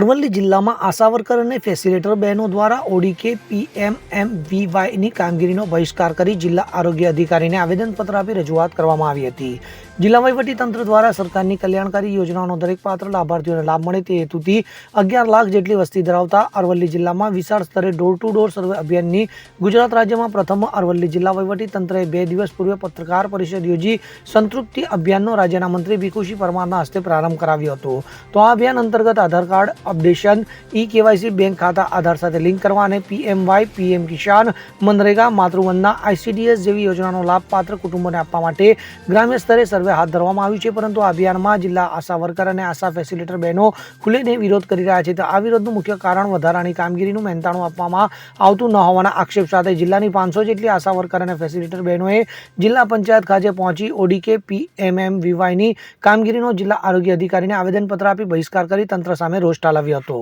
અરવલ્લી જિલ્લામાં આશા વર્કર અને ફેસિલિટર બહેનો દ્વારા ઓડીકે પીએમએમવીવાયની કામગીરીનો બહિષ્કાર કરી જિલ્લા આરોગ્ય અધિકારીને આવેદનપત્ર આપી રજૂઆત કરવામાં આવી હતી. જિલ્લા તંત્ર દ્વારા સરકારની કલ્યાણકારી યોજનાનો દરેક પાત્ર લાભાર્થીઓને લાભ મળે તે હેતુથી અગિયાર લાખ જેટલી વસ્તી ધરાવતા અરવલ્લી જિલ્લામાં વિશાળ સ્તરે ડોર ટુ ડોર સર્વે અભિયાનની ગુજરાત રાજ્યમાં પ્રથમ અરવલ્લી જિલ્લા તંત્રએ બે દિવસ પૂર્વે પત્રકાર પરિષદ યોજી સંતૃપ્તિ અભિયાનનો રાજ્યના મંત્રી ભીખુશી પરમારના હસ્તે પ્રારંભ કરાવ્યો હતો. તો આ અભિયાન અંતર્ગત Aadhaar card, updation e KYC bank ખાતા, આધાર સાથે લિંક કરવા અને PMY, PM Kisan, MNREGA, Matruvandana ICDS જેવી યોજનાનો લાભ પાત્ર કુટુંબોને આપવા માટે ગ્રામ્ય સ્તરે સર્વે હાથ ધરવામાં આવ્યું છે, પરંતુ અભિયાનમાં જિલ્લા આશા વર્કર અને આશા ફેસિલિટર બહેનો ખુલ્લેને વિરોધ કરી રહ્યા છે. તો આ વિરોધનું મુખ્ય કારણ વધારાની કામગીરીનું મહેનતાણું આપવામાં આવતું ન હોવાના આક્ષેપ સાથે જિલ્લાની પાંચસો જેટલી આશા વર્કર અને ફેસિલિટર બહેનોએ જિલ્લા પંચાયત ખાતે પહોંચી ઓડીકે પીએમએમવીવાયની કામગીરીનો જિલ્લા આરોગ્ય અધિકારીને આવેદનપત્ર આપી બહિષ્કાર કરી તંત્ર સામે રોષ ઠાલવ્યો હતો.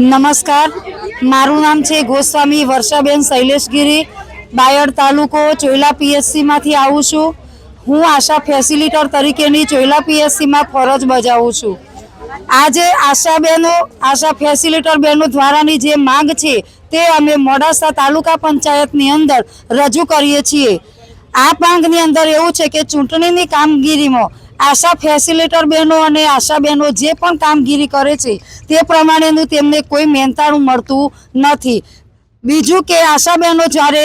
નમસ્કાર. મારું નામ છે ગોસ્વામી વર્ષાબેન શૈલેષગીરી. બાયડ તાલુકો ચોયલા પીએસસી માંથી આવું છું. હું આશા ફેસિલિટર તરીકેની ચોયલા પીએસસીમાં ફરજ બજાવું છું. આજે આશા બહેનો આશા ફેસિલિટર બહેનો દ્વારાની જે માંગ છે, તે અમે મોડાસા તાલુકા પંચાયતની અંદર રજૂ કરીએ છીએ. આ માંગની અંદર એવું છે કે ચૂંટણીની કામગીરીમાં આશા ફેસિલિટર બહેનો અને આશા બહેનો જે પણ કામગીરી કરે છે, તે પ્રમાણેનું તેમને કોઈ મહેનતાણું મળતું નથી. બીજું કે આશા બહેનો જ્યારે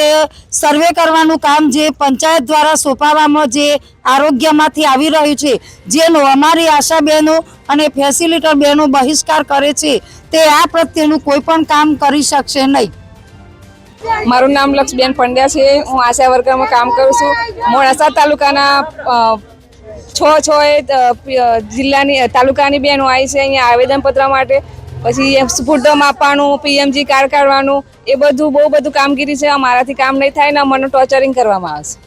સર્વે કરવાનું કામ જે પંચાયત દ્વારા સોંપાવવામાં જે આરોગ્યમાંથી આવી રહ્યું છે, જેનો અમારી આશા બહેનો અને ફેસિલિટર બહેનો બહિષ્કાર કરે છે, તે આ પ્રત્યેનું કોઈ પણ કામ કરી શકશે નહીં. મારું નામ લક્ષબેન પંડ્યા છે. હું આશા વર્કરમાં કામ કરું છું. મોડાસા તાલુકાના છ છ જિલ્લાની તાલુકાની બહેનો આવી છે. અહીંયા આવેદનપત્ર માટે પછી એમ માપવાનું આપવાનું પીએમજી કાર્ડ કાઢવાનું એ બધું બહુ બધું કામગીરી છે અમારાથી કામ નહીં થાય ને મને ટોર્ચરિંગ કરવામાં આવશે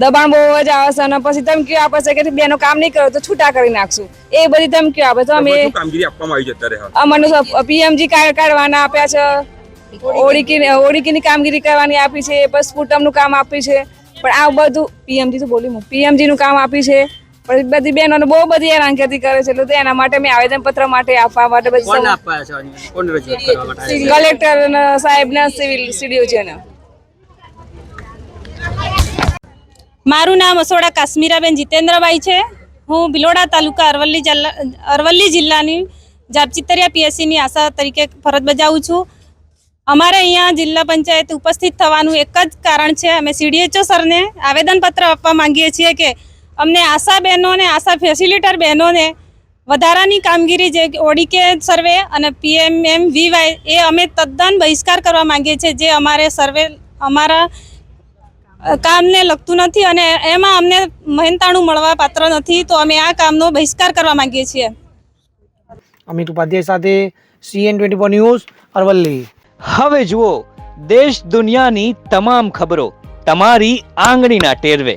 દબાણ બહુ જ આવે છે અને પછી ધમકીઓ આપે છે કે બેનો કામ નહીં કરો તો છૂટા કરી નાખશું. એ બધી ધમકીઓ આપે તો અમે કામગીરી આપવામાં આવી છે અમને પીએમજી કાર્ડ કાઢવાના આપ્યા છે. ઓળીકી ઓળીકીની કામગીરી કરવાની આપી છે. પછી સ્પુટમનું કામ આપ્યું છે. પણ આ બધું પીએમજી તો બોલી હું પીએમજી નું કામ આપી છે. પછી બધી બહેનોને બહુ બધી હેરાનગતિ કરે છે. એટલે તો એના માટે મેં આવેદનપત્ર માટે આપવા માટે બધી આપવા માટે છે? કલેક્ટર સાહેબના સિવિલ સ્ટુડિયો છે મારું નામ અસોડા કાશ્મીરાબેન જીતેન્દ્રભાઈ છે. હું ભિલોડા તાલુકા અરવલ્લી જિલ્લા અરવલ્લી જિલ્લાની જાપચિતરિયા પીએસસીની આશા તરીકે ફરજ બજાવું છું. અમારે અહીંયા જિલ્લા પંચાયત ઉપસ્થિત થવાનું એક જ કારણ છે. અમે સીડીએચઓ સરને આવેદનપત્ર આપવા માંગીએ છીએ કે અમને આશા બહેનોને આશા ફેસિલિટર બહેનોને વધારાની કામગીરી જે ઓડીકે સર્વે અને પીએમએમ વીવાય એ અમે તદ્દન બહિષ્કાર કરવા માંગીએ છીએ જે અમારે સર્વે અમારા કામને લગતું નથી અને એમાં અમને મહેનતાણું મળવા પાત્ર નથી તો અમે આ કામનો બહિષ્કાર કરવા માંગીએ છીએ. અમિત ઉપાધ્યાય સાથે CN twenty four news Aravalli. હવે જુઓ દેશ દુનિયાની તમામ ખબરો તમારી આંગળીના ટેરવે.